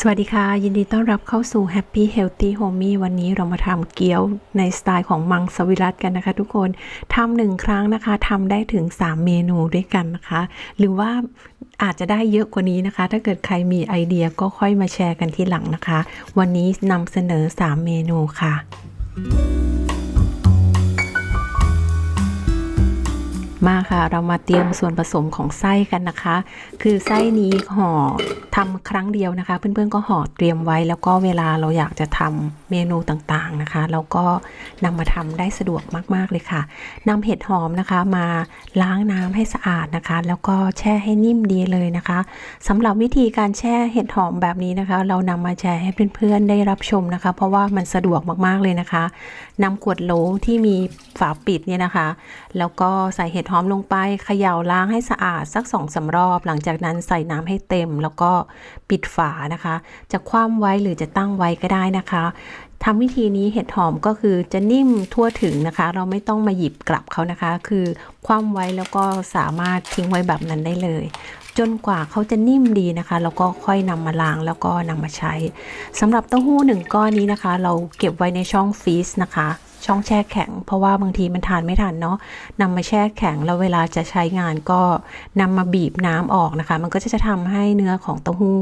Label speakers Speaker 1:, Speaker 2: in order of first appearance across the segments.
Speaker 1: สวัสดีค่ะ ยินดีต้อนรับเข้าสู่ Happy Healthy Homey วันนี้เรามาทำเกี๊ยวในสไตล์ของมังสวิรัตกันนะคะทุกคนทำหนึ่งครั้งนะคะทำได้ถึง 3 เมนูด้วยกันนะคะ หรือว่าอาจจะได้เยอะกว่านี้นะคะ ถ้าเกิดใครมีไอเดียก็ค่อยมาแชร์กันที่หลังนะคะ วันนี้นำเสนอ 3 เมนูค่ะมาค่ะ เรามาเตรียมส่วนผสมของไส้กันนะคะ คือไส้นี้ห่อ ทำครั้งเดียวนะคะ เพื่อนๆก็ห่อเตรียมไว้แล้วก็เวลาเราอยากจะทำเมนูต่างๆนะคะเราก็นำมาทำได้สะดวกมากๆเลยค่ะนำเห็ดหอมนะคะมาล้างน้ำให้สะอาดนะคะ แล้วก็แช่ให้นิ่มดีเลยนะคะสำหรับวิธีการแช่เห็ดหอมแบบนี้นะคะ เรานำมาแชร์ให้เพื่อนๆได้รับชมนะคะ เพราะว่ามันสะดวกมากๆเลยนะคะนำขวดโหลที่มีฝาปิดเนี่ยนะคะ แล้วก็ใส่เห็ดหอมลงไปเขย่าล้างให้สะอาดสักสองสารอบ หลังจากนั้นใส่น้ำให้เต็มแล้วก็ปิดฝานะคะ จะคว่ำไว้หรือจะตั้งไว้ก็ได้นะคะทำวิธีนี้เห็ดหอมก็คือจะนิ่มทั่วถึงนะคะ เราไม่ต้องมาหยิบกลับเขานะคะ คือคว่ำไว้แล้วก็สามารถทิ้งไว้แบบนั้นได้เลย จนกว่าเขาจะนิ่มดีนะคะ แล้วก็ค่อยนำมาล้างแล้วก็นำมาใช้สำหรับเต้าหู้หนึ่งก้อนนี้นะคะ เราเก็บไว้ในช่องฟรีซนะคะ ช่องแช่แข็ง เพราะว่าบางทีมันทานไม่ทันเนาะนำมาแช่แข็งแล้วเวลาจะใช้งานก็นำมาบีบน้ำออกนะคะ มันก็จะทำให้เนื้อของเต้าหู้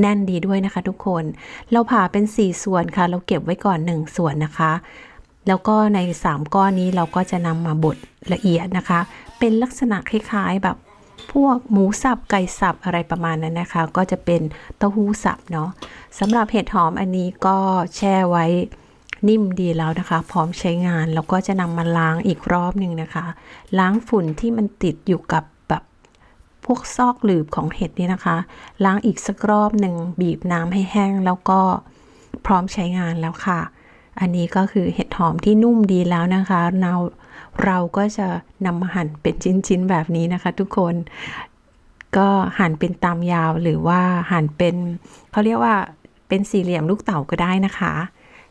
Speaker 1: แน่นดีด้วยนะคะ ทุกคน เราผ่าเป็น 4 ส่วนค่ะ เราเก็บไว้ก่อน 1 ส่วนนะคะ แล้วก็ใน 3 ก้อนนี้เราก็จะนำมาบดละเอียดนะคะ เป็นลักษณะคล้ายๆแบบพวกหมูสับไก่สับอะไรประมาณนั้นนะคะ ก็จะเป็นเต้าหู้สับเนาะสำหรับเห็ดหอมอันนี้ก็แช่ไว้ นิ่มดีแล้วนะคะ พร้อมใช้งานแล้วก็จะนำมาล้างอีกรอบหนึ่งนะคะ ล้างฝุ่นที่มันติดอยู่กับแบบพวกซอกหลืบของเห็ดนี่นะคะ ล้างอีกสักรอบหนึ่งบีบน้ำให้แห้งแล้วก็พร้อมใช้งานแล้วค่ะ อันนี้ก็คือเห็ดหอมที่นุ่มดีแล้วนะคะเราเราก็จะนำมาหั่นเป็นชิ้นๆแบบนี้นะคะ ทุกคนก็หั่นเป็นตามยาวหรือว่าหั่นเป็นเขาเรียกว่าเป็นสี่เหลี่ยมลูกเต๋าก็ได้นะคะ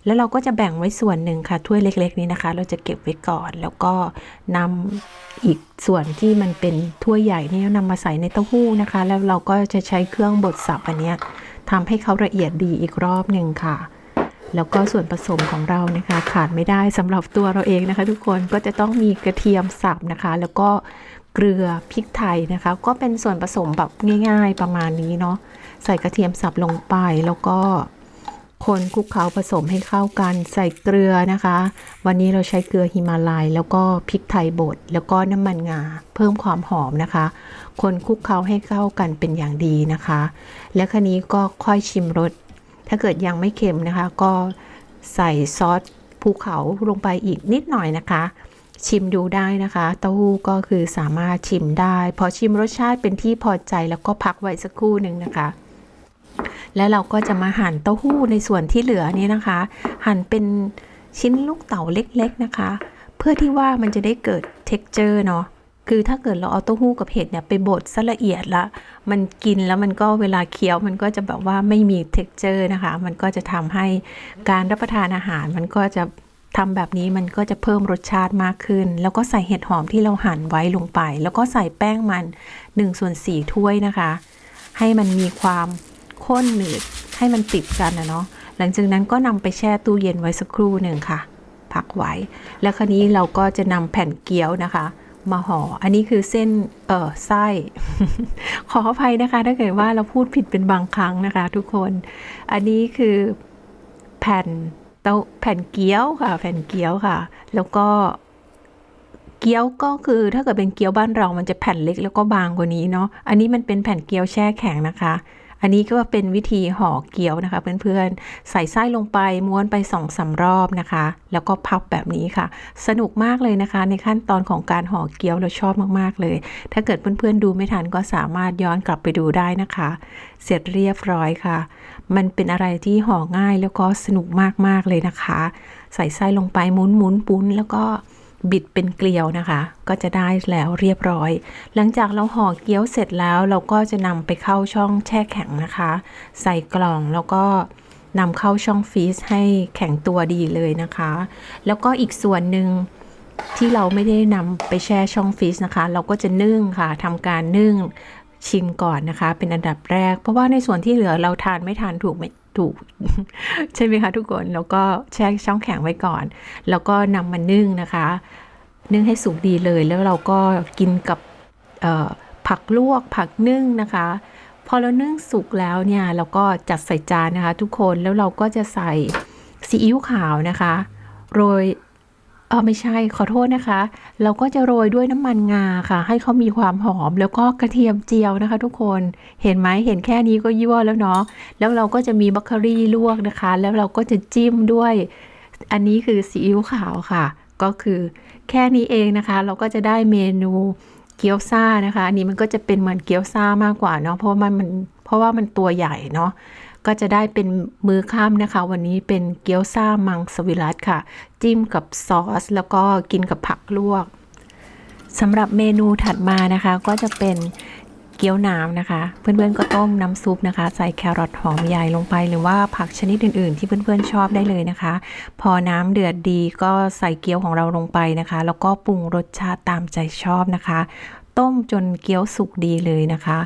Speaker 1: แล้วเราก็จะแบ่งไว้ส่วนหนึ่งค่ะถ้วยเล็ก ๆ นี้นะคะ เราจะเก็บไว้ก่อน แล้วก็นำอีกส่วนที่มันเป็นถ้วยใหญ่นี่นำมาใส่ในเต้าหู้นะคะ แล้วเราก็จะใช้เครื่องบดสับอันนี้ทำให้เขาละเอียดดีอีกรอบหนึ่งค่ะแล้วก็ส่วนผสมของเรานะคะขาดไม่ได้สำหรับตัวเราเองนะคะ ทุกคนก็จะต้องมีกระเทียมสับนะคะ แล้วก็เกลือพริกไทยนะคะ ก็เป็นส่วนผสมแบบง่าย ๆประมาณนี้เนาะใส่กระเทียมสับลงไปแล้วก็ คนคลุกเคล้าผสมให้เข้ากันใส่เกลือนะคะ วันนี้เราใช้เกลือฮิมาลัยแล้วก็พริกไทยบดแล้วก็น้ำมันงาเพิ่มความหอมนะคะ คนคลุกเคล้าให้เข้ากันเป็นอย่างดีนะคะ แล้วคันนี้ก็ค่อยชิมรสถ้าเกิดยังไม่เค็มนะคะ ก็ใส่ซอสภูเขาลงไปอีกนิดหน่อยนะคะ ชิมดูได้นะคะเต้าหู้ก็คือสามารถชิมได้ พอชิมรสชาติเป็นที่พอใจแล้วก็พักไว้สักครู่หนึ่งนะคะ แล้วเราก็จะมาหั่นเต้าหู้ในส่วนที่เหลือนี้นะคะ หั่นเป็นชิ้นลูกเต๋าเล็กๆนะคะ เพื่อที่ว่ามันจะได้เกิด texture เนาะคือถ้าเกิดเราเอาเต้าหู้กับเห็ดเนี่ยไปบดซะละเอียดละ มันกินแล้วมันก็เวลาเคี้ยวมันก็จะแบบว่าไม่มี texture นะคะ มันก็จะทำให้การรับประทานอาหาร มันก็จะทำแบบนี้มันก็จะเพิ่มรสชาติมากขึ้น แล้วก็ใส่เห็ดหอมที่เราหั่นไว้ลงไป แล้วก็ใส่แป้งมัน1ส่วน4ถ้วยนะคะ ให้มันมีความ ข้นหนืดให้มันติดกันนะเนาะหลังจากนั้นก็นำไปแช่ตู้เย็นไว้สักครู่หนึ่งค่ะ พักไว้ แล้วคราวนี้เราก็จะนำแผ่นเกี๊ยวนะคะมาห่อ อันนี้คือเส้น เออไส้ ขออภัยนะคะ ถ้าเกิดว่าเราพูดผิดเป็นบางครั้งนะคะ ทุกคน อันนี้คือแผ่นเต้าแผ่นเกี๊ยวค่ะ แผ่นเกี๊ยวค่ะ แล้วก็เกี๊ยวก็คือถ้าเกิดเป็นเกี๊ยวบ้านเรา มันจะแผ่นเล็กแล้วก็บางกว่านี้เนาะ อันนี้มันเป็นแผ่นเกี๊ยวแช่แข็งนะคะ อันนี้ก็เป็นวิธีห่อเกี๊ยวนะคะ เพื่อนๆ ใส่ไส้ลงไปม้วนไปสองสารอบนะคะ แล้วก็พับแบบนี้ค่ะ สนุกมากเลยนะคะ ในขั้นตอนของการห่อเกี๊ยวเราชอบมากๆเลย ถ้าเกิดเพื่อนๆดูไม่ทันก็สามารถย้อนกลับไปดูได้นะคะ เสร็จเรียบร้อยค่ะ มันเป็นอะไรที่ห่อง่ายแล้วก็สนุกมากๆเลยนะคะ ใส่ไส้ลงไปหมุนๆปุ้นแล้วก็ บิดเป็นเกลียวนะคะ ก็จะได้แล้วเรียบร้อย หลังจากเราห่อเกี๊ยวเสร็จแล้วเราก็จะนำไปเข้าช่องแช่แข็งนะคะ ใส่กล่องแล้วก็นำเข้าช่องฟรีซให้แข็งตัวดีเลยนะคะ แล้วก็อีกส่วนหนึ่งที่เราไม่ได้นำไปแช่ช่องฟรีซนะคะ เราก็จะนึ่งค่ะทำการนึ่งชิมก่อนนะคะ เป็นอันดับแรก เพราะว่าในส่วนที่เหลือเราทานไม่ทานถูกไม่ ถูก ใช่ไหมคะทุกคน แล้วก็แช่ช่องแข็งไว้ก่อน แล้วก็นำมานึ่งนะคะ นึ่งให้สุกดีเลย แล้วเราก็กินกับผักลวกผักนึ่งนะคะ พอเรานึ่งสุกแล้วเนี่ยเราก็จัดใส่จานนะคะ ทุกคนแล้วเราก็จะใส่ซีอิ๊วขาวนะคะ โรย เออไม่ใช่ขอโทษนะคะ เราก็จะโรยด้วยน้ำมันงาค่ะ ให้เขามีความหอมแล้วก็กระเทียมเจียวนะคะ ทุกคนเห็นไหมเห็นแค่นี้ก็ยั่วแล้วเนาะแล้วเราก็จะมีบัคเคอรี่ลวกนะคะ แล้วเราก็จะจิ้มด้วย อันนี้คือซีอิ๊วขาวค่ะ ก็คือแค่นี้เองนะคะ เราก็จะได้เมนูเกี๊ยวซ่านะคะ อันนี้มันก็จะเป็นเหมือนเกี๊ยวซ่ามากกว่าเนาะเพราะว่ามันมันเพราะว่ามันตัวใหญ่เนาะ ก็จะได้เป็นมือค่ำนะคะ วันนี้เป็นเกี๊ยวซ่ามังสวิรัตค่ะ จิ้มกับซอส แล้วก็กินกับผักลวกสำหรับเมนูถัดมานะคะ ก็จะเป็นเกี๊ยวน้ำนะคะ เพื่อนๆก็ต้มน้ำซุปนะคะ ใส่แครอทหอมใหญ่ลงไปหรือว่าผักชนิดอื่นๆ ที่เพื่อนๆชอบได้เลยนะคะ พอน้ำเดือดดีก็ใส่เกี๊ยวของเราลงไปนะคะ แล้วก็ปรุงรสชาติตามใจชอบนะคะ ต้มจนเกี๊ยวสุกดีเลยนะคะ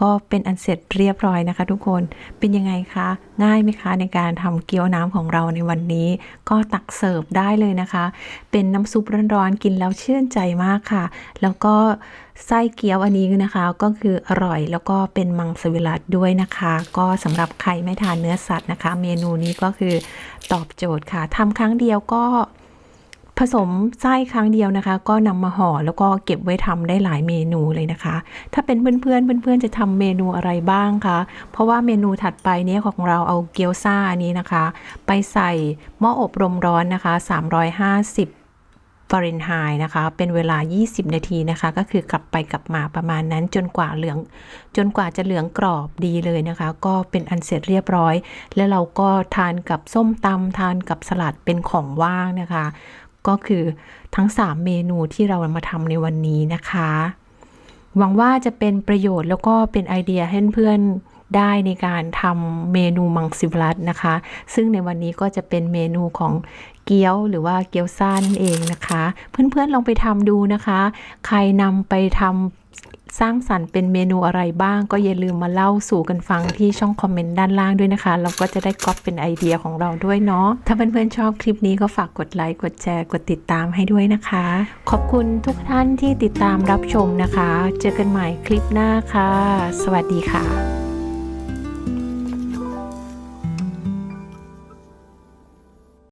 Speaker 1: ก็เป็นอันเสร็จเรียบร้อยนะคะ ทุกคนเป็นยังไงคะง่ายไหมคะในการทำเกี๊ยวน้ำของเราในวันนี้ ก็ตักเสิร์ฟได้เลยนะคะ เป็นน้ำซุปร้อนๆกินแล้วชื่นใจมากค่ะ แล้วก็ไส้เกี๊ยวอันนี้นะคะก็คืออร่อยแล้วก็เป็นมังสวิรัตด้วยนะคะ ก็สำหรับใครไม่ทานเนื้อสัตว์นะคะ เมนูนี้ก็คือตอบโจทย์ค่ะทำครั้งเดียวก็ ผสมไส้ครั้งเดียวนะคะ ก็นำมาห่อแล้วก็เก็บไว้ทำได้หลายเมนูเลยนะคะ ถ้าเป็นเพื่อนๆเพื่อนๆจะทำเมนูอะไรบ้างคะ เพราะว่าเมนูถัดไปนี้ของเราเอาเกี๊ยวซ่าอันนี้นะคะ ไปใส่หม้ออบลมร้อนนะคะ 350ฟาเรนไฮต์นะคะ เป็นเวลา 20 นาทีนะคะ ก็คือกลับไปกลับมาประมาณนั้นจนกว่าเหลือง จนกว่าจะเหลืองกรอบดีเลยนะคะ ก็เป็นอันเสร็จเรียบร้อย แล้วเราก็ทานกับส้มตำทานกับสลัดเป็นของว่างนะคะ ก็คือทั้ง 3 เมนูที่เรามาทำในวันนี้นะคะ หวังว่าจะเป็นประโยชน์แล้วก็เป็นไอเดียให้เพื่อนๆได้ในการทำเมนูมังสวิรัตนะคะ ซึ่งในวันนี้ก็จะเป็นเมนูของเกี๊ยวหรือว่าเกี๊ยวซ่านั่นเองนะคะ เพื่อนๆลองไปทำดูนะคะ ใครนำไปทำ สร้างสรรค์เป็นเมนูอะไรบ้าง ก็อย่าลืมมาเล่าสู่กันฟังที่ช่องคอมเมนต์ด้านล่างด้วยนะคะเราก็จะได้ก๊อปเป็นไอเดียของเราด้วยเนาะถ้าเพื่อนๆชอบคลิปนี้ก็ฝากกดไลค์กดแชร์กดติดตามให้ด้วยนะคะ ขอบคุณทุกท่านที่ติดตามรับชมนะคะ เจอกันใหม่คลิปหน้าค่ะ สวัสดีค่ะ